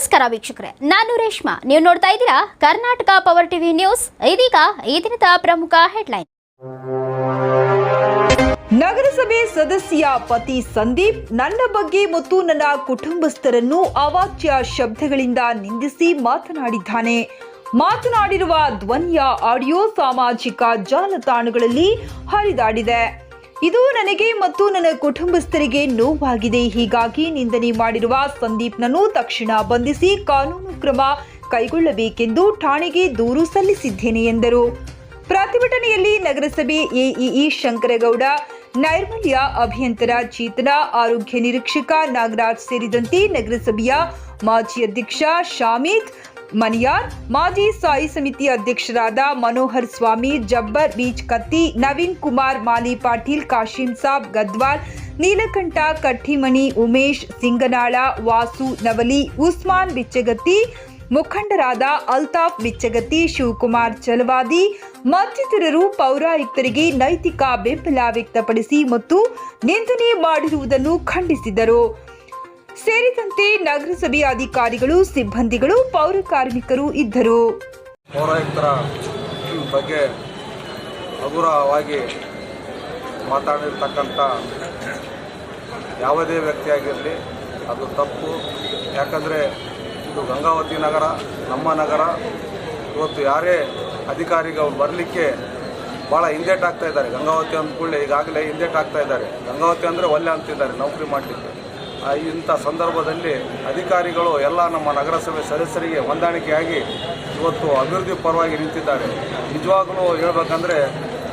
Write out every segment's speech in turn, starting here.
ನಮಸ್ಕಾರ ವೀಕ್ಷಕರೇ, ನಾನು ರೇಷ್ಮಾ. ನೀವು ನೋಡ್ತಾ ಇದ್ದೀರಾ ಕರ್ನಾಟಕ ಪವರ್ ಟಿವಿ ನ್ಯೂಸ್ ಇದೀಗ ಈ ದಿನದ ಪ್ರಮುಖ ಹೆಡ್ಲೈನ್ ನಗರಸಭೆ ಸದಸ್ಯ ಪತಿ ಸಂದೀಪ್, ನನ್ನ ಬಗ್ಗೆ ಮತ್ತು ನನ್ನ ಕುಟುಂಬಸ್ಥರನ್ನು ಅವಾಚ್ಯ ಶಬ್ದಗಳಿಂದ ನಿಂದಿಸಿ ಮಾತನಾಡಿದ್ದಾನೆ. ಮಾತನಾಡಿರುವ ಧ್ವನಿಯ ಆಡಿಯೋ ಸಾಮಾಜಿಕ ಜಾಲತಾಣಗಳಲ್ಲಿ ಹರಿದಾಡಿದೆ. ಇದು ನನಗೆ ಮತ್ತು ನನ್ನ ಕುಟುಂಬಸ್ಥರಿಗೆ ನೋವಾಗಿದೆ. ಹೀಗಾಗಿ ನಿಂದನೆ ಮಾಡಿರುವ ಸಂದೀಪ್ನನ್ನು ತಕ್ಷಣ ಬಂಧಿಸಿ ಕಾನೂನು ಕ್ರಮ ಕೈಗೊಳ್ಳಬೇಕೆಂದು ಠಾಣೆಗೆ ದೂರು ಸಲ್ಲಿಸಿದ್ದೇನೆ ಎಂದರು. ಪ್ರತಿಭಟನೆಯಲ್ಲಿ ನಗರಸಭೆ ಎಇಇ ಶಂಕರಗೌಡ, ನೈರ್ಮಲ್ಯ ಅಭಿಯಂತರ ಚೇತನ, ಆರೋಗ್ಯ ನಿರೀಕ್ಷಕ ನಾಗರಾಜ್ ಸೇರಿದಂತೆ ನಗರಸಭೆಯ ಮಾಜಿ ಅಧ್ಯಕ್ಷ ಶಾಮೀದ್ ಮನಿಯಾರ್, ಮಾಜಿ ಸ್ಥಾಯಿ ಸಮಿತಿ ಅಧ್ಯಕ್ಷರಾದ ಮನೋಹರ್ ಸ್ವಾಮಿ, ಜಬ್ಬರ್ ಬೀಚ್ ಕತ್ತಿ, ನವೀನ್ ಕುಮಾರ್, ಮಾಲಿ ಪಾಟೀಲ್, ಕಾಶಿಂ ಸಾಬ್, ಗದ್ವಾಲ್, ನೀಲಕಂಠ, ಕಟ್ಟಿಮಣಿ, ಉಮೇಶ್, ಸಿಂಗನಾಳ, ವಾಸು, ನವಲಿ, ಉಸ್ಮಾನ್ ಬಿಚ್ಚಗತ್ತಿ, ಮುಖಂಡರಾದ ಅಲ್ತಾಫ್ ಬಿಚ್ಚಗತ್ತಿ, ಶಿವಕುಮಾರ್ ಚಲವಾದಿ, ಮತ್ತಿತರರು ಪೌರಾಯುಕ್ತರಿಗೆ ನೈತಿಕ ಬೆಂಬಲ ವ್ಯಕ್ತಪಡಿಸಿ ಮತ್ತು ನಿಂದನೆ ಮಾಡಿರುವುದನ್ನು ಖಂಡಿಸಿದರು. ಸೇರಿದಂತೆ ನಗರಸಭೆ ಅಧಿಕಾರಿಗಳು, ಸಿಬ್ಬಂದಿಗಳು, ಪೌರ ಕಾರ್ಮಿಕರು ಇದ್ದರು. ಪೌರಾಯುಕ್ತರ ಬಗ್ಗೆ ಹಗುರವಾಗಿ ಮಾತಾಡಿರ್ತಕ್ಕಂಥ ಯಾವುದೇ ವ್ಯಕ್ತಿಯಾಗಿರಲಿ, ಅದು ತಪ್ಪು. ಯಾಕಂದರೆ ಇದು ಗಂಗಾವತಿ ನಗರ, ನಮ್ಮ ನಗರ. ಇವತ್ತು ಯಾರೇ ಅಧಿಕಾರಿಗಳು ಬರಲಿಕ್ಕೆ ಭಾಳ ಹಿಂದೇಟಾಗ್ತಾ ಇದ್ದಾರೆ. ಗಂಗಾವತಿ ಅಂದ್ಕೊಳ್ಳಿ ಈಗಾಗಲೇ ಹಿಂದೇಟಾಗ್ತಾ ಇದ್ದಾರೆ. ಗಂಗಾವತಿ ಅಂದರೆ ಒಲ್ಲೆ ಅಂತಿದ್ದಾರೆ, ನೌಕರಿ ಮಾಡಲಿಕ್ಕೆ. ಇಂಥ ಸಂದರ್ಭದಲ್ಲಿ ಅಧಿಕಾರಿಗಳು ಎಲ್ಲ ನಮ್ಮ ನಗರಸಭೆ ಸದಸ್ಯರಿಗೆ ಹೊಂದಾಣಿಕೆಯಾಗಿ ಇವತ್ತು ಅಭಿವೃದ್ಧಿ ಪರವಾಗಿ ನಿಂತಿದ್ದಾರೆ. ನಿಜವಾಗ್ಲೂ ಹೇಳ್ಬೇಕಂದ್ರೆ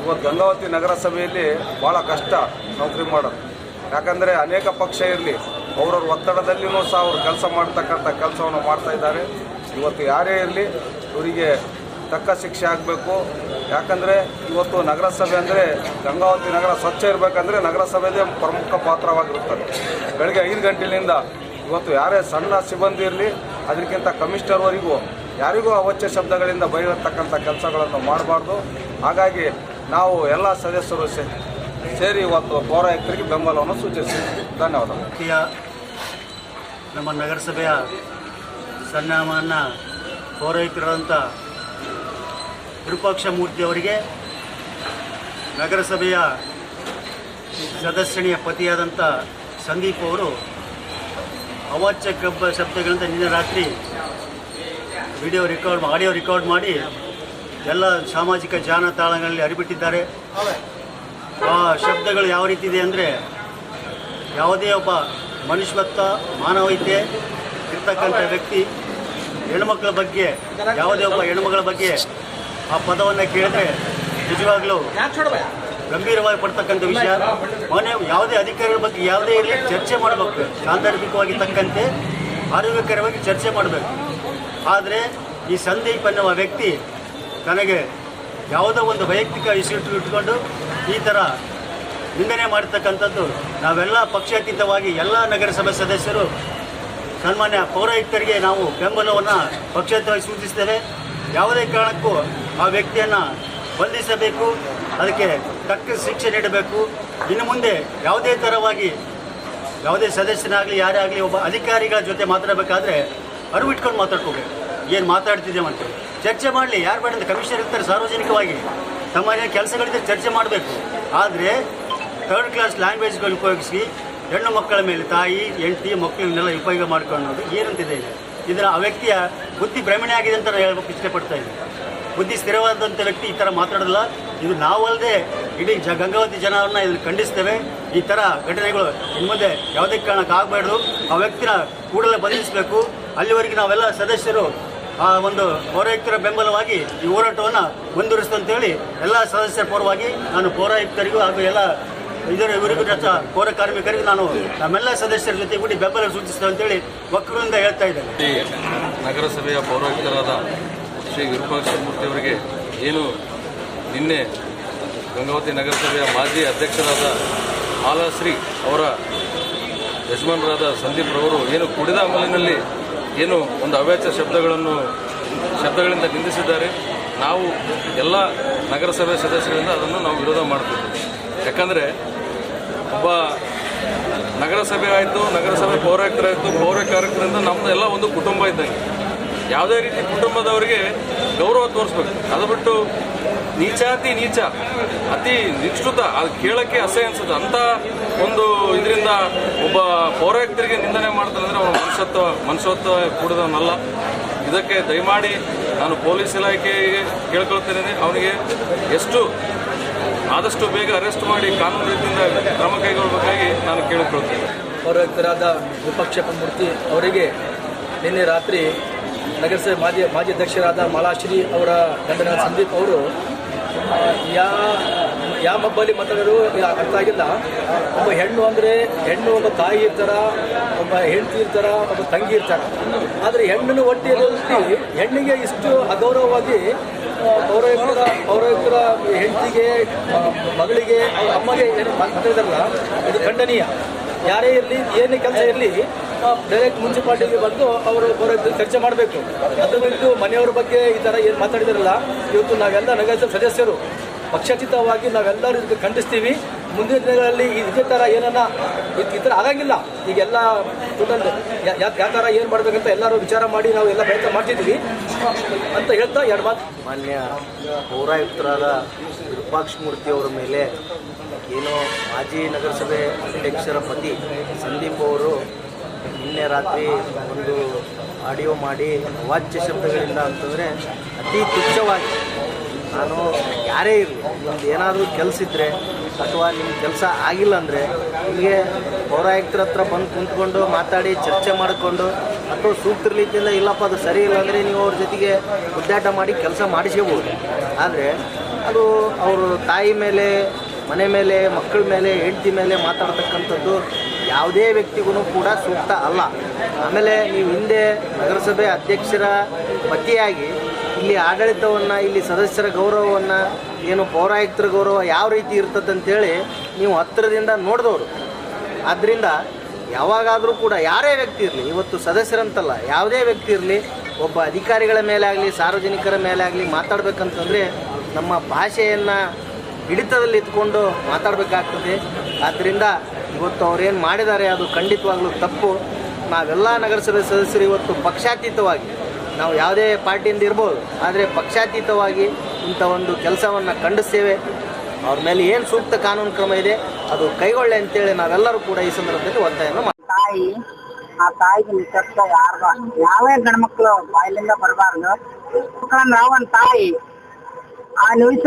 ಇವತ್ತು ಗಂಗಾವತಿ ನಗರಸಭೆಯಲ್ಲಿ ಭಾಳ ಕಷ್ಟ ನೌಕರಿ ಮಾಡೋದು. ಯಾಕಂದರೆ ಅನೇಕ ಪಕ್ಷ ಇರಲಿ, ಅವ್ರವ್ರ ಒತ್ತಡದಲ್ಲಿಯೂ ಸಹ ಅವರು ಕೆಲಸ ಮಾಡ್ತಕ್ಕಂಥ ಕೆಲಸವನ್ನು ಮಾಡ್ತಾ ಇದ್ದಾರೆ. ಇವತ್ತು ಯಾರೇ ಇರಲಿ ಇವರಿಗೆ ತಕ್ಕ ಶಿಕ್ಷೆ ಆಗಬೇಕು. ಯಾಕಂದರೆ ಇವತ್ತು ನಗರಸಭೆ ಅಂದರೆ ಗಂಗಾವತಿ ನಗರ ಸ್ವಚ್ಛ ಇರಬೇಕಂದ್ರೆ ನಗರಸಭೆದೇ ಪ್ರಮುಖ ಪಾತ್ರವಾಗಿರುತ್ತದೆ. ಬೆಳಗ್ಗೆ ಐದು ಗಂಟೆಯಿಂದ ಇವತ್ತು ಯಾರೇ ಸಣ್ಣ ಸಿಬ್ಬಂದಿ ಇರಲಿ, ಅದಕ್ಕಿಂತ ಕಮಿಷನರ್ವರೆಗೂ ಯಾರಿಗೂ ಅವಾಚ್ಯ ಶಬ್ದಗಳಿಂದ ಬೈರತಕ್ಕಂಥ ಕೆಲಸಗಳನ್ನು ಮಾಡಬಾರ್ದು. ಹಾಗಾಗಿ ನಾವು ಎಲ್ಲ ಸದಸ್ಯರು ಸೇರಿ ಇವತ್ತು ಪೌರಾಯುಕ್ತರಿಗೆ ಬೆಂಬಲವನ್ನು ಸೂಚಿಸ್ತೀವಿ ಧನ್ಯವಾದ ನಮ್ಮ ನಗರಸಭೆಯ ಸನ್ಮಾನ ಪೌರಾಯುಕ್ತರಾದಂಥ ವಿರೂಪಾಕ್ಷ ಮೂರ್ತಿಯವರಿಗೆ ನಗರಸಭೆಯ ಸದಸ್ಯನಿಯ ಪತಿಯಾದಂಥ ಸಂದೀಪ್ ಅವರು ಅವಾಚ್ಯ ಕಬ್ಬ ಶಬ್ದಗಳಿಂದ ನಿನ್ನೆ ರಾತ್ರಿ ವಿಡಿಯೋ ರೆಕಾರ್ಡ್ ಆಡಿಯೋ ರೆಕಾರ್ಡ್ ಮಾಡಿ ಎಲ್ಲ ಸಾಮಾಜಿಕ ಜಾಲತಾಣಗಳಲ್ಲಿ ಹರಿಬಿಟ್ಟಿದ್ದಾರೆ. ಆ ಶಬ್ದಗಳು ಯಾವ ರೀತಿ ಇದೆ ಅಂದರೆ ಯಾವುದೇ ಒಬ್ಬ ಮನುಷ್ಯತ್ವ ಮಾನವೀಯತೆ ಇರ್ತಕ್ಕಂಥ ವ್ಯಕ್ತಿ, ಹೆಣ್ಮಕ್ಳ ಬಗ್ಗೆ, ಯಾವುದೇ ಒಬ್ಬ ಹೆಣ್ಮಗಳ ಬಗ್ಗೆ ಆ ಪದವನ್ನು ಕೇಳಿದ್ರೆ ನಿಜವಾಗ್ಲೂ ಗಂಭೀರವಾಗಿ ಪಡ್ತಕ್ಕಂಥ ವಿಷಯ. ಮನೆ ಯಾವುದೇ ಅಧಿಕಾರಿಗಳ ಬಗ್ಗೆ ಯಾವುದೇ ಇರಲಿ, ಚರ್ಚೆ ಮಾಡಬೇಕು. ಸಾಂದರ್ಭಿಕವಾಗಿ ತಕ್ಕಂತೆ ಆರೋಗ್ಯಕರವಾಗಿ ಚರ್ಚೆ ಮಾಡಬೇಕು. ಆದರೆ ಈ ಸಂದೀಪ್ ಅನ್ನುವ ವ್ಯಕ್ತಿ ತನಗೆ ಯಾವುದೋ ಒಂದು ವೈಯಕ್ತಿಕ ಇಶ್ಯೂ ಇಟ್ಕೊಂಡು ಈ ಥರ ನಿಂದನೆ ಮಾಡತಕ್ಕಂಥದ್ದು ನಾವೆಲ್ಲ ಪಕ್ಷಾತೀತವಾಗಿ ಎಲ್ಲ ನಗರಸಭೆ ಸದಸ್ಯರು ಸನ್ಮಾನ್ಯ ಪೌರಾಯುಕ್ತರಿಗೆ ನಾವು ಬೆಂಬಲವನ್ನು ಪಕ್ಷಾತೀತವಾಗಿ ಸೂಚಿಸ್ತೇವೆ. ಯಾವುದೇ ಕಾರಣಕ್ಕೂ ಆ ವ್ಯಕ್ತಿಯನ್ನು ಬಂಧಿಸಬೇಕು. ಅದಕ್ಕೆ ತಕ್ಕ ಶಿಕ್ಷೆ ನೀಡಬೇಕು. ಇನ್ನು ಮುಂದೆ ಯಾವುದೇ ಥರವಾಗಿ ಯಾವುದೇ ಸದಸ್ಯನಾಗಲಿ ಯಾರೇ ಆಗಲಿ ಒಬ್ಬ ಅಧಿಕಾರಿಗಳ ಜೊತೆ ಮಾತಾಡಬೇಕಾದ್ರೆ ಅರಿವಿಟ್ಕೊಂಡು ಮಾತಾಡ್ಕೋಬೇಕು. ಏನು ಮಾತಾಡ್ತಿದ್ದೇವೆ ಅಂತ ಚರ್ಚೆ ಮಾಡಲಿ. ಯಾರು ಬೇಡ ಕಮಿಷನರ್ ಇರ್ತಾರೆ ಸಾರ್ವಜನಿಕವಾಗಿ. ತಮ್ಮ ಕೆಲಸಗಳಿದ್ದರೆ ಚರ್ಚೆ ಮಾಡಬೇಕು. ಆದರೆ ಥರ್ಡ್ ಕ್ಲಾಸ್ ಲ್ಯಾಂಗ್ವೇಜ್ಗಳು ಉಪಯೋಗಿಸಿ ಹೆಣ್ಣು ಮಕ್ಕಳ ಮೇಲೆ ತಾಯಿ, ಹೆಂಡತಿ ಮಕ್ಕಳನ್ನೆಲ್ಲ ಉಪಯೋಗ ಮಾಡ್ಕೊಳ್ಳೋದು ಏನಂತಿದೆ ಇದು? ಇದರ ಆ ವ್ಯಕ್ತಿಯ ಬುದ್ಧಿ ಭ್ರಮಣೆ ಆಗಿದೆ ಅಂತ ಹೇಳಬೇಕು ಹೇಳ್ಬೇಕು ಇಷ್ಟಪಡ್ತಾ ಇದ್ದೀನಿ. ಬುದ್ಧಿ ಸ್ಥಿರವಾದಂಥ ವ್ಯಕ್ತಿ ಈ ಥರ ಮಾತಾಡೋದಿಲ್ಲ. ಇದು ನಾವಲ್ಲದೆ ಇಡೀ ಜ ಗಂಗಾವತಿ ಜನರನ್ನ ಇದನ್ನು ಖಂಡಿಸ್ತೇವೆ. ಈ ಥರ ಘಟನೆಗಳು ಮುಂದೆ ಯಾವುದೇ ಕಾರಣಕ್ಕೆ ಆಗಬಾರ್ದು. ಆ ವ್ಯಕ್ತಿನ ಕೂಡಲೇ ಬಂಧಿಸಬೇಕು. ಅಲ್ಲಿವರೆಗೆ ನಾವೆಲ್ಲ ಸದಸ್ಯರು, ಆ ಒಂದು ಪೌರಾಯುಕ್ತರ ಬೆಂಬಲವಾಗಿ ಈ ಹೋರಾಟವನ್ನು ಮುಂದುವರಿಸ್ತು ಅಂತೇಳಿ ಎಲ್ಲ ಸದಸ್ಯರ ಪರವಾಗಿ ನಾನು ಪೌರಾಯುಕ್ತರಿಗೂ ಹಾಗೂ ಎಲ್ಲ ಇದರ ಇವರಿಗೂ ಪೌರ ಕಾರ್ಮಿಕರಿಗೂ ನಾನು ನಮ್ಮೆಲ್ಲ ಸದಸ್ಯರ ಜೊತೆ ಕೂಡಿ ಬೆಂಬಲ ಸೂಚಿಸ್ತೇವೆ ಅಂತೇಳಿ ವಕ್ರದಿಂದ ಹೇಳ್ತಾ ಇದ್ದೇನೆ. ನಗರಸಭೆಯ ಪೌರಾಯುಕ್ತರಾದ ಶ್ರೀ ವಿರೂಪಾಕ್ಷ ಮೂರ್ತಿಯವರಿಗೆ ಏನು ನಿನ್ನೆ ಗಂಗಾವತಿ ನಗರಸಭೆಯ ಮಾಜಿ ಅಧ್ಯಕ್ಷರಾದ ಮಾಲಾಶ್ರೀ ಅವರ ಯಜಮಾನರಾದ ಸಂದೀಪ್ ರವರು ಏನು ಕುಡಿದ ಅಮಲಿನಲ್ಲಿ ಏನು ಒಂದು ಅವ್ಯಾಚ ಶಬ್ದಗಳನ್ನು, ಶಬ್ದಗಳಿಂದ ನಿಂದಿಸಿದ್ದಾರೆ. ನಾವು ಎಲ್ಲ ನಗರಸಭೆ ಸದಸ್ಯರಿಂದ ಅದನ್ನು ನಾವು ವಿರೋಧ ಮಾಡ್ತೀವಿ ಯಾಕಂದರೆ ಒಬ್ಬ ನಗರಸಭೆ ಆಯಿತು, ನಗರಸಭೆ ಪೌರಾಯುಕ್ತರಾಯಿತು ಕಾರ್ಯಕ್ರಮದಿಂದ ನಮ್ಮದು ಎಲ್ಲ ಒಂದು ಕುಟುಂಬ ಇದ್ದಂಗೆ. ಯಾವುದೇ ರೀತಿ ಕುಟುಂಬದವರಿಗೆ ಗೌರವ ತೋರಿಸ್ಬೇಕು. ಅದು ಬಿಟ್ಟು ನೀಚಾತಿ ನೀಚ, ಅತಿ ನಿಷ್ಠುತ ಅದು ಕೇಳೋಕ್ಕೆ ಅಸಹ್ಯ ಅನ್ಸುತ್ತೆ. ಅಂಥ ಒಂದು ಇದರಿಂದ ಒಬ್ಬ ಪೌರಾಯುಕ್ತರಿಗೆ ನಿಂದನೆ ಮಾಡ್ತಾರೆ ಅಂದರೆ ಅವನು ಮನುಷ್ಯತ್ವ ಮನುಷ್ಯತ್ವ ಕೂಡದವನಲ್ಲ ಇದಕ್ಕೆ ದಯಮಾಡಿ ನಾನು ಪೊಲೀಸ್ ಇಲಾಖೆಗೆ ಕೇಳ್ಕೊಳ್ತೇನೆ. ಅವನಿಗೆ ಎಷ್ಟು, ಆದಷ್ಟು ಬೇಗ ಅರೆಸ್ಟ್ ಮಾಡಿ ಕಾನೂನು ರೀತಿಯಿಂದ ಕ್ರಮ ಕೈಗೊಳ್ಳಬೇಕಾಗಿ ನಾನು ಕೇಳಿಕೊಳ್ತೇನೆ. ಪೌರಾಯುಕ್ತರಾದ ವಿಪಕ್ಷ ಮೂರ್ತಿ ಅವರಿಗೆ ನಿನ್ನೆ ರಾತ್ರಿ ನಗರಸಭೆ ಮಾಜಿ ಮಾಜಿ ಅಧ್ಯಕ್ಷರಾದ ಮಾಲಾಶ್ರೀ ಅವರ ಗಂಡನ ಸಂದೀಪ್ ಅವರು ಯಾ ಯಾವ ಹಬ್ಬಲ್ಲಿ ಮಾತಾಡೋರು ಅರ್ಥ ಆಗಿಲ್ಲ. ಒಬ್ಬ ಹೆಣ್ಣು ಅಂದರೆ ಹೆಣ್ಣು ಒಬ್ಬ ತಾಯಿ ಇರ್ತಾರ, ಒಬ್ಬ ಹೆಂಡತಿ ಇರ್ತಾರ, ಒಬ್ಬ ತಂಗಿ ಇರ್ತಾರ. ಆದರೆ ಹೆಣ್ಣನ್ನು ಒಟ್ಟಿಯಲ್ಲಿ ಹೆಣ್ಣಿಗೆ ಇಷ್ಟು ಅಗೌರವವಾಗಿ ಪೌರಾಯುಕ್ತರ ಪೌರಾಯುಕ್ತರ ಹೆಂಡತಿಗೆ ಮಗಳಿಗೆ ಅಮ್ಮಗೆ ಏನು ಮಾತಾಡಿದಾರಲ್ಲ, ಇದು ಖಂಡನೀಯ. ಯಾರೇ ಇರಲಿ, ಏನೇ ಕೆಲಸ ಇರಲಿ ಡೈರೆಕ್ಟ್ ಮುನ್ಸಿಪಾಲ್ಟಿಗೆ ಬಂದು ಅವರು ಚರ್ಚೆ ಮಾಡಬೇಕು. ಅದು ಬಿಟ್ಟು ಮನೆಯವರ ಬಗ್ಗೆ ಈ ಥರ ಏನು ಮಾತಾಡಿದಾರಲ್ಲ, ಇವತ್ತು ನಾವೆಲ್ಲ ನಗರಸಭೆ ಸದಸ್ಯರು. ಪಕ್ಷಾತೀತವಾಗಿ ನಾವೆಲ್ಲರೂ ಇದಕ್ಕೆ ಖಂಡಿಸ್ತೀವಿ. ಮುಂದಿನ ದಿನಗಳಲ್ಲಿ ಇದೇ ಥರ ಏನನ್ನ ಈ- ಥರ ಆಗಂಗಿಲ್ಲ. ಈಗೆಲ್ಲ ಟೋಟಲ್ ಯಾವ ಥರ ಏನು ಮಾಡಬೇಕಂತ ಎಲ್ಲರೂ ವಿಚಾರ ಮಾಡಿ ನಾವು ಎಲ್ಲ ಪ್ರಯತ್ನ ಮಾಡ್ತಿದ್ದೀವಿ. ಅಂತ ಹೇಳ್ತಾ ಎರಡು ಮಾತು. ಮಾನ್ಯ ಪೌರಾಯುಕ್ತರಾದ ಮೂರ್ತಿ ಅವರ ಮೇಲೆ ಏನೋ ಮಾಜಿ ನಗರಸಭೆ ಅಧ್ಯಕ್ಷರ ಪತಿ ಸಂದೀಪ್ ಅವರು ನಿನ್ನೆ ರಾತ್ರಿ ಒಂದು ಆಡಿಯೋ ಮಾಡಿ ವಾಚ್ಯ ಶಬ್ದಗಳಿಂದ ಅಂತಂದರೆ ಅತಿ ತುಚ್ಛವಾಗಿ. ನಾನು ಯಾರೇ ಇರಲಿ, ನಿಮ್ದು ಏನಾದರೂ ಕೆಲಸ ಇದ್ದರೆ ಅಥವಾ ನಿಮ್ಮ ಕೆಲಸ ಆಗಿಲ್ಲ ಅಂದರೆ ನಿಮಗೆ ಪೌರಾಯುಕ್ತರ ಹತ್ರ ಬಂದು ಕುಂತ್ಕೊಂಡು ಮಾತಾಡಿ, ಚರ್ಚೆ ಮಾಡಿಕೊಂಡು ಅಥವಾ ಸೂಕ್ತ ರೀತಿಯಿಂದ ಇಲ್ಲಪ್ಪ, ಅದು ಸರಿ ಇಲ್ಲ ಅಂದರೆ ನೀವು ಅವ್ರ ಜೊತೆಗೆ ಉದ್ದಾಟ ಮಾಡಿ ಕೆಲಸ ಮಾಡಿಸ್ಕೋಬೋದು ಆದರೆ ಅದು ಅವರು ತಾಯಿ ಮೇಲೆ, ಮನೆ ಮೇಲೆ, ಮಕ್ಕಳ ಮೇಲೆ, ಹೆಂಡತಿ ಮೇಲೆ ಮಾತಾಡ್ತಕ್ಕಂಥದ್ದು ಯಾವುದೇ ವ್ಯಕ್ತಿಗೂ ಕೂಡ ಸೂಕ್ತ ಅಲ್ಲ. ಆಮೇಲೆ ನೀವು ಹಿಂದೆ ನಗರಸಭೆ ಅಧ್ಯಕ್ಷರ ಪತಿಯಾಗಿ ಇಲ್ಲಿ ಆಡಳಿತವನ್ನು, ಇಲ್ಲಿ ಸದಸ್ಯರ ಗೌರವವನ್ನು, ಏನು ಪೌರಾಯುಕ್ತರ ಗೌರವ ಯಾವ ರೀತಿ ಇರ್ತದೆ ಅಂತೇಳಿ ನೀವು ಹತ್ತಿರದಿಂದ ನೋಡಿದವರು. ಆದ್ದರಿಂದ ಯಾವಾಗಾದರೂ ಕೂಡ ಯಾರೇ ವ್ಯಕ್ತಿ ಇರಲಿ, ಇವತ್ತು ಸದಸ್ಯರಂತಲ್ಲ, ಯಾವುದೇ ವ್ಯಕ್ತಿ ಇರಲಿ, ಒಬ್ಬ ಅಧಿಕಾರಿಗಳ ಮೇಲೆ ಆಗಲಿ, ಸಾರ್ವಜನಿಕರ ಮೇಲೆ ಆಗಲಿ ಮಾತಾಡಬೇಕಂತಂದರೆ ನಮ್ಮ ಭಾಷೆಯನ್ನು ಹಿಡಿತದಲ್ಲಿ ಇಟ್ಕೊಂಡು ಮಾತಾಡಬೇಕಾಗ್ತದೆ. ಆದ್ದರಿಂದ ಇವತ್ತು ಅವ್ರೇನು ಮಾಡಿದ್ದಾರೆ ಅದು ಖಂಡಿತವಾಗ್ಲೂ ತಪ್ಪು. ನಾವೆಲ್ಲ ನಗರಸಭೆ ಸದಸ್ಯರು ಇವತ್ತು ಪಕ್ಷಾತೀತವಾಗಿ, ನಾವು ಯಾವುದೇ ಪಾರ್ಟಿಯಿಂದ ಇರ್ಬೋದು, ಆದರೆ ಪಕ್ಷಾತೀತವಾಗಿ ಇಂಥ ಒಂದು ಕೆಲಸವನ್ನು ಖಂಡಿಸ್ತೇವೆ. ಅವ್ರ ಮೇಲೆ ಏನು ಸೂಕ್ತ ಕಾನೂನು ಕ್ರಮ ಇದೆ, ಅದು ಕೈಗೊಳ್ಳೆ ಅಂತೇಳಿ ನಾವೆಲ್ಲರೂ ಕೂಡ ಈ ಸಂದರ್ಭದಲ್ಲಿ ಒತ್ತಾಯವನ್ನು. ತಾಯಿ, ಆ ತಾಯಿಗೆ ನಿಶ್ಶಬ್ದ ಯಾರ್ದ ಯಾವೇ ಗಂಡ್ಮಕ್ಳು ಬಾಯಿಲಿಂದ ಬರಬಾರ್ದು. ನಾವು ಒಂದು ತಾಯಿ, ಆ ನಿಮಿಷ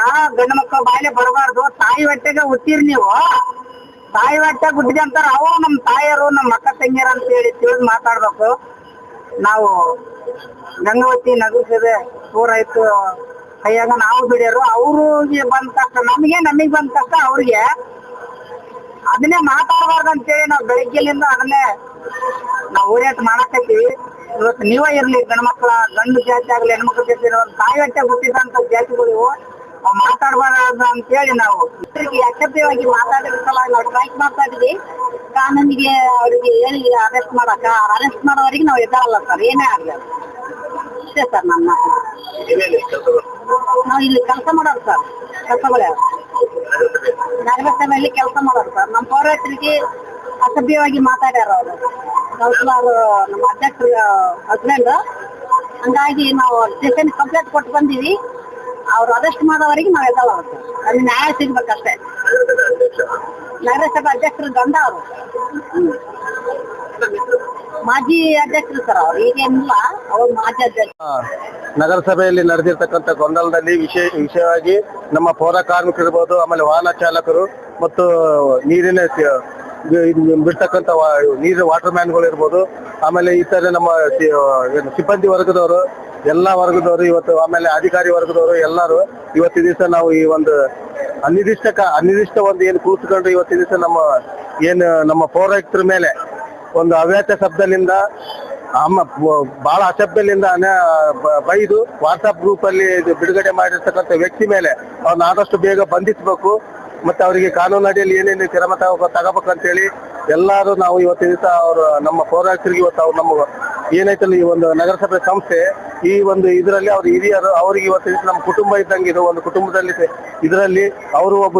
ಯಾವ ಗಂಡು ಮಕ್ಕಳು ಬಾಯಿಲೆ ಬರಬಾರ್ದು, ತಾಯಿ ಹೊಟ್ಟೆಗೆ ಹುಟ್ಟಿರಿ ನೀವು. ತಾಯಿ ಹೊಟ್ಟೆ ಅಂತಾರ. ಅವ್ರು ನಮ್ಮ ತಾಯಿಯರು ನಮ್ಮ ಅಕ್ಕ ತಂಗಿಯರು ಅಂತ ಹೇಳಿ ತಿಳಿದು ಮಾತಾಡ್ಬೇಕು. ನಾವು ಗಂಗಾವತಿ ನಗರಸಭೆ ಪೂರೈತು ಕೈಯಾಗ ನಾವು ದುಡಿಯೋರು ಅವ್ರಿಗೆ ಬಂದ ತಕ್ಷಣ, ನಮಗೆ ನಮಗೆ ಬಂದ ತಕ್ಷಣ ಅವ್ರಿಗೆ ಅದನ್ನೇ ಮಾತಾಡಬಾರ್ದು ಅಂತೇಳಿ ನಾವು ಬೆಳಿಗ್ಗೆಲಿಂದ ಅದನ್ನೇ ನಾವು ಹೋರಾಟ ಮಾಡಕತ್ತೀವಿ. ಇವತ್ತು ನೀವೇ ಇರ್ಲಿ ಗಂಡು ಮಕ್ಕಳ ಗಂಡು ಜಾತಿ ಆಗ್ಲಿ, ಹೆಣ್ಮಕ್ಳ ಜಾತಿ ಇರೋ ತಾಯಿ ಹೊಟ್ಟೆ ಹುಟ್ಟಿದಂತ ಜಾತಿಗಳು ಅವ್ ಅಂತ ಹೇಳಿ ನಾವು. ಅಸಭ್ಯವಾಗಿ ಮಾತಾಡಿದ ಸಲುವಾಗಿ ನಾವು ಸ್ಟ್ರೈಕ್ ಮಾಡ್ತಾ ಇದೀವಿ ಕಾನೂನಿಗೆ ಅವರಿಗೆ ಹೇಳಿ ಅರೆಸ್ಟ್ ಮಾಡಕ ಅರೆಸ್ಟ್ ಮಾಡೋವರೆಗೆ ನಾವು ಎದ್ದಾಳಲ್ಲ ಸರ್ ಏನೇ ಆಗಲಿ. ಇಷ್ಟೇ ಸರ್ ನಮ್ಮ. ನಾವು ಇಲ್ಲಿ ಕೆಲಸ ಮಾಡೋರು ಸರ್ ಕೆಲಸಗಳು. ನಗರ ಸಭೆಯಲ್ಲಿ ಕೆಲಸ ಮಾಡೋರು ಸರ್ ನಮ್ಮ ಪೌರಾಯುಕ್ತರಿಗೆ ಅಸಭ್ಯವಾಗಿ ಮಾತಾಡ್ಯಾರ ಅವರು. ಕೌನ್ಸಿಲರ್ ನಮ್ಮ ಅಧ್ಯಕ್ಷರ ಹಸ್ಬೆಂಡ್ ಹಂಗಾಗಿ ನಾವು ಸ್ಟೇಷನ್ ಕಂಪ್ಲೇಂಟ್ ಕೊಟ್ಟು ಬಂದೀವಿ. ಅವ್ರು ಅರೆಸ್ಟ್ ಮಾಡೋವರೆಗೆ ನಾವು ಎದ್ದಲ್ಲ ಅವ್ರು ಅಲ್ಲಿ ನ್ಯಾಯ ಸಿಗ್ಬೇಕಷ್ಟೇ. ನಗರಸಭೆ ಅಧ್ಯಕ್ಷರು ಗಂಡ ಅವರು. ಮಾಜಿ ಅಧ್ಯಕ್ಷರು ಸರ್ ಅವ್ರು. ಈಗೇನಿಲ್ಲ, ಅವ್ರು ಮಾಜಿ ಅಧ್ಯಕ್ಷರು. ನಗರಸಭೆಯಲ್ಲಿ ನಡೆದಿರ್ತಕ್ಕಂಥ ಗೊಂದಲದಲ್ಲಿ ವಿಶೇಷ ವಿಷಯವಾಗಿ ನಮ್ಮ ಪೌರ ಕಾರ್ಮಿಕರು ಇರ್ಬೋದು, ಆಮೇಲೆ ವಾಹನ ಚಾಲಕರು ಮತ್ತು ನೀರಿನ ಬಿಡ್ತಕ್ಕಂಥ ನೀರಿನ ವಾಟರ್ ಮ್ಯಾನ್ಗಳು ಇರ್ಬೋದು, ಆಮೇಲೆ ಇತರ ನಮ್ಮ ಸಿಬ್ಬಂದಿ ವರ್ಗದವರು ಎಲ್ಲ ವರ್ಗದವರು ಇವತ್ತು, ಆಮೇಲೆ ಅಧಿಕಾರಿ ವರ್ಗದವರು ಎಲ್ಲರೂ ಇವತ್ತು ದಿವಸ ನಾವು ಈ ಒಂದು ಅನಿರ್ದಿಷ್ಟ ಅನಿರ್ದಿಷ್ಟ ಒಂದು ಏನು ಕೂತ್ಕೊಂಡ್ರೆ ಇವತ್ತು ದಿವಸ ನಮ್ಮ ಏನು ನಮ್ಮ ಪೌರಾಯುಕ್ತರ ಮೇಲೆ ಒಂದು ಅವ್ಯಾಚ ಶಬ್ದದಿಂದ, ಅಮ್ಮ, ಬಹಳ ಅಸಭ್ಯದಿಂದ ಬೈದು ವಾಟ್ಸಪ್ ಗ್ರೂಪ್ ಅಲ್ಲಿ ಬಿಡುಗಡೆ ಮಾಡಿರ್ತಕ್ಕಂಥ ವ್ಯಕ್ತಿ ಮೇಲೆ ಅವ್ರನ್ನ ಆದಷ್ಟು ಬೇಗ ಬಂಧಿಸಬೇಕು. ಮತ್ತೆ ಅವರಿಗೆ ಕಾನೂನು ಅಡಿಯಲ್ಲಿ ಏನೇನು ಕ್ರಮ ತಗೋ, ತಗೋಬೇಕಂತೇಳಿ ಎಲ್ಲರೂ ನಾವು ಇವತ್ತು ದಿವಸ ಅವರು, ನಮ್ಮ ಪೌರಾಯುಕ್ತರಿಗೆ ಇವತ್ತು ಅವ್ರು ನಮ್ಮ ಏನೈತಲ್ಲ ಈ ಒಂದು ನಗರಸಭೆ ಸಂಸ್ಥೆ ಈ ಒಂದು ಇದರಲ್ಲಿ ಅವ್ರ ಹಿರಿಯರು, ಅವ್ರಿಗೆ ಇವತ್ತು ನಮ್ಮ ಕುಟುಂಬ ಇದ್ದಂಗೆ ಇದು ಒಂದು ಕುಟುಂಬದಲ್ಲಿ ಇದರಲ್ಲಿ ಅವರು ಒಬ್ಬ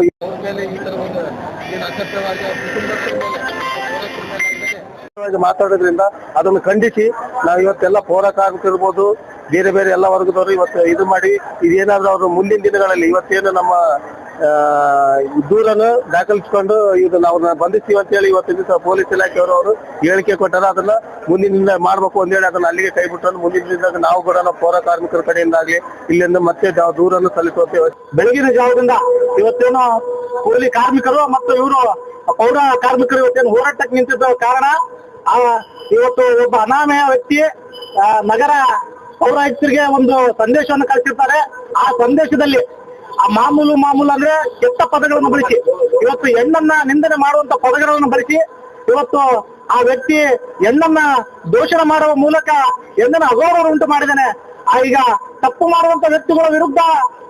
ಮಾತಾಡೋದ್ರಿಂದ ಅದನ್ನು ಖಂಡಿಸಿ, ನಾವು ಇವತ್ತೆಲ್ಲ ಪೌರ ಕಾರ್ಮಿಕರು ಇರ್ಬೋದು ಬೇರೆ ಬೇರೆ ಎಲ್ಲ ವರ್ಗದವರು ಇವತ್ತು ಇದು ಮಾಡಿ, ಇದೇನಾದ್ರೂ ಅವರು ಮುಂದಿನ ದಿನಗಳಲ್ಲಿ ಇವತ್ತೇನು ನಮ್ಮ ದೂರನ್ನು ದಾಖಲಿಸಿಕೊಂಡು ಇದು ನಾವು ಬಂಧಿಸ್ತೀವಿ ಅಂತ ಹೇಳಿ ಇವತ್ತಿನ ದಿವಸ ಪೊಲೀಸ್ ಇಲಾಖೆಯವರು ಅವರು ಹೇಳಿಕೆ ಕೊಟ್ಟಾರ ಅದನ್ನ ಮುಂದಿನಿಂದ ದಿನ ಮಾಡ್ಬೇಕು ಅಂತ ಹೇಳಿ ಅದನ್ನ ಅಲ್ಲಿಗೆ ಕೈ ಬಿಟ್ಟು ಮುಂದಿನ ದಿನದಾಗ ನಾವು ಕೂಡ ಪೌರ ಕಾರ್ಮಿಕರ ಕಡೆಯಿಂದಾಗ್ಲಿ ಇಲ್ಲಿಂದ ಮತ್ತೆ ದೂರನ್ನು ಸಲ್ಲಿಸುವಂತೆ ಬೆಳಗಿನ ಜಾವದಿಂದ ಇವತ್ತೇನು ಕೂಲಿ ಕಾರ್ಮಿಕರು ಮತ್ತು ಇವರು ಪೌರ ಕಾರ್ಮಿಕರು ಇವತ್ತೇನು ಹೋರಾಟಕ್ಕೆ ನಿಂತಿದ್ದ ಕಾರಣ, ಆ, ಇವತ್ತು ಒಬ್ಬ ಅನಾಮಯ ವ್ಯಕ್ತಿ ನಗರ ಪೌರಾಯುಕ್ತರಿಗೆ ಒಂದು ಸಂದೇಶವನ್ನು ಕಳಿಸಿರ್ತಾರೆ. ಆ ಸಂದೇಶದಲ್ಲಿ ಆ ಮಾಮೂಲು ಮಾಮೂಲು ಅಂದ್ರೆ ಕೆಟ್ಟ ಪದಗಳನ್ನು ಬಳಸಿ. ಇವತ್ತು ಹೆಣ್ಣನ್ನ ನಿಂದನೆ ಮಾಡುವಂತ ಪದಗಳನ್ನು ಬಳಸಿ, ಇವತ್ತು ಆ ವ್ಯಕ್ತಿ ಹೆಣ್ಣನ್ನ ದೋಷಣ ಮಾಡುವ ಮೂಲಕ ಹೆಣ್ಣನ್ನ ಅಗೌರವ ಉಂಟು ಮಾಡಿದ್ದಾನೆ ಈಗ ತಪ್ಪು ಮಾಡುವಂತ ವ್ಯಕ್ತಿಗಳ ವಿರುದ್ಧ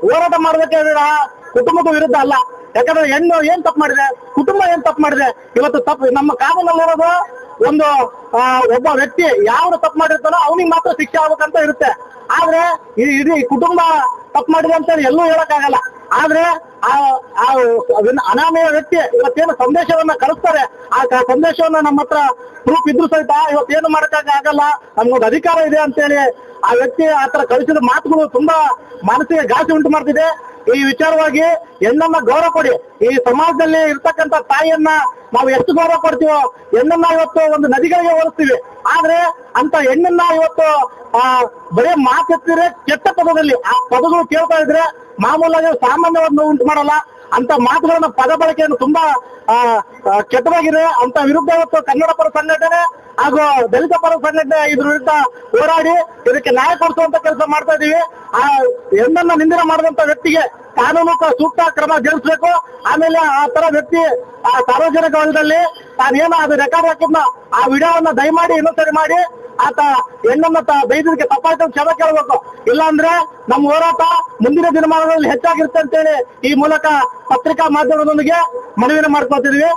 ಹೋರಾಟ ಮಾಡಬೇಕಾದ ಕುಟುಂಬದ ವಿರುದ್ಧ ಅಲ್ಲ. ಯಾಕಂದ್ರೆ ಹೆಣ್ಣು ಏನ್ ತಪ್ಪು ಮಾಡಿದೆ? ಕುಟುಂಬ ಏನ್ ತಪ್ಪು ಮಾಡಿದೆ? ಇವತ್ತು ತಪ್ಪು ನಮ್ಮ ಕಾನೂನಲ್ಲಿರೋದು ಒಂದು ಆ, ಒಬ್ಬ ವ್ಯಕ್ತಿ ಯಾವ ತಪ್ಪು ಮಾಡಿರ್ತಾನೋ ಅವನಿಗೆ ಮಾತ್ರ ಶಿಕ್ಷೆ ಆಗ್ಬೇಕಂತ ಇರುತ್ತೆ. ಆದ್ರೆ ಈ ಇಡೀ ಕುಟುಂಬ ತಪ್ಪು ಮಾಡಿದೆ ಅಂತ ಎಲ್ಲೂ ಹೇಳಕ್ಕಾಗಲ್ಲ. ಆದ್ರೆ ಆ ಆ ಅನಾಮಯ ವ್ಯಕ್ತಿ ಇವತ್ತೇನು ಸಂದೇಶವನ್ನ ಕಳಿಸ್ತಾರೆ. ಆ ಸಂದೇಶವನ್ನ ನಮ್ಮ ಹತ್ರ ಪ್ರೂಫ್ ಇದ್ರು ಸಹಿತ ಇವತ್ತೇನು ಮಾಡಕ್ಕಾಗ ಆಗಲ್ಲ. ನಮ್ಗೊಂದು ಅಧಿಕಾರ ಇದೆ ಅಂತೇಳಿ ಆ ವ್ಯಕ್ತಿ ಆತರ ಕಳಿಸಿದ ಮಾತುಗಳು ತುಂಬಾ ಮನಸ್ಸಿಗೆ ಘಾಸಿ ಉಂಟು ಮಾಡ್ತಿದೆ. ಈ ವಿಚಾರವಾಗಿ ಹೆಣ್ಣನ್ನ ಗೌರವ ಕೊಡಿ. ಈ ಸಮಾಜದಲ್ಲಿ ಇರ್ತಕ್ಕಂಥ ತಾಯಿಯನ್ನ ನಾವು ಎಷ್ಟು ಗೌರವ ಕೊಡ್ತೀವೋ, ಹೆಣ್ಣನ್ನ ಇವತ್ತು ಒಂದು ನದಿಗಳಿಗೆ ಹೋಲಿಸ್ತೀವಿ. ಆದ್ರೆ ಅಂತ ಹೆಣ್ಣನ್ನ ಇವತ್ತು, ಆ, ಬರೀ ಮಾತೆತ್ತಿದ್ರೆ ಕೆಟ್ಟ ಪದದಲ್ಲಿ, ಆ ಪದಗಳು ಕೇಳ್ತಾ ಇದ್ರೆ ಮಾಮೂಲಾಗಿ ಸಾಮಾನ್ಯವನ್ನು ಉಂಟು ಮಾಡಲ್ಲ. ಅಂತ ಮಾತುಗಳನ್ನ ಪದ ಬಳಕೆಯನ್ನು ತುಂಬಾ ಕೆಟ್ಟದಾಗಿದೆ. ಅಂತ ವಿರುದ್ಧ ಇವತ್ತು ಕನ್ನಡ ಪರ ಸಂಘಟನೆ ಹಾಗೂ ದಲಿತ ಪರ ಸಂಘಟನೆ ಇದ್ರ ವಿರುದ್ಧ ಹೋರಾಡಿ ಇದಕ್ಕೆ ನ್ಯಾಯ ಕೊಡಿಸುವಂತ ಕೆಲಸ ಮಾಡ್ತಾ ಇದೀವಿ. ಆ ಎಂದನ್ನ ನಿಂದನೆ ಮಾಡಿದಂತ ವ್ಯಕ್ತಿಗೆ ಕಾನೂನು ಸೂಕ್ತ ಕ್ರಮ ಜರುಗಿಸಬೇಕು. ಆಮೇಲೆ ಆ ತರ ವ್ಯಕ್ತಿ, ಆ ಸಾರ್ವಜನಿಕ ವಲಯದಲ್ಲಿ ತಾನೇನೋ ಅದು ರೆಕಾರ್ಡ್ ಹಾಕಿದ್ನ ಆ ವಿಡಿಯೋವನ್ನ ದಯಮಾಡಿ ಇನ್ನೊಂದ್ಸರಿ ಮಾಡಿ ಆತ ಹೆಣ್ಣು ಮತ್ತ ಬೈದಕ್ಕೆ ತಪ್ಪಾಯ್ತು ಅಂತ ಕ್ಷಮೆ ಕೇಳಬೇಕು. ಇಲ್ಲಾಂದ್ರೆ ನಮ್ಮ ಹೋರಾಟ ಮುಂದಿನ ದಿನಮಾನಗಳಲ್ಲಿ ಹೆಚ್ಚಾಗಿರುತ್ತೆ ಅಂತೇಳಿ ಈ ಮೂಲಕ ಪತ್ರಿಕಾ ಮಾಧ್ಯಮದೊಂದಿಗೆ ಮನವಿನ ಮಾಡ್ಕೊತಿದ್ವಿ.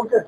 ಓಕೆ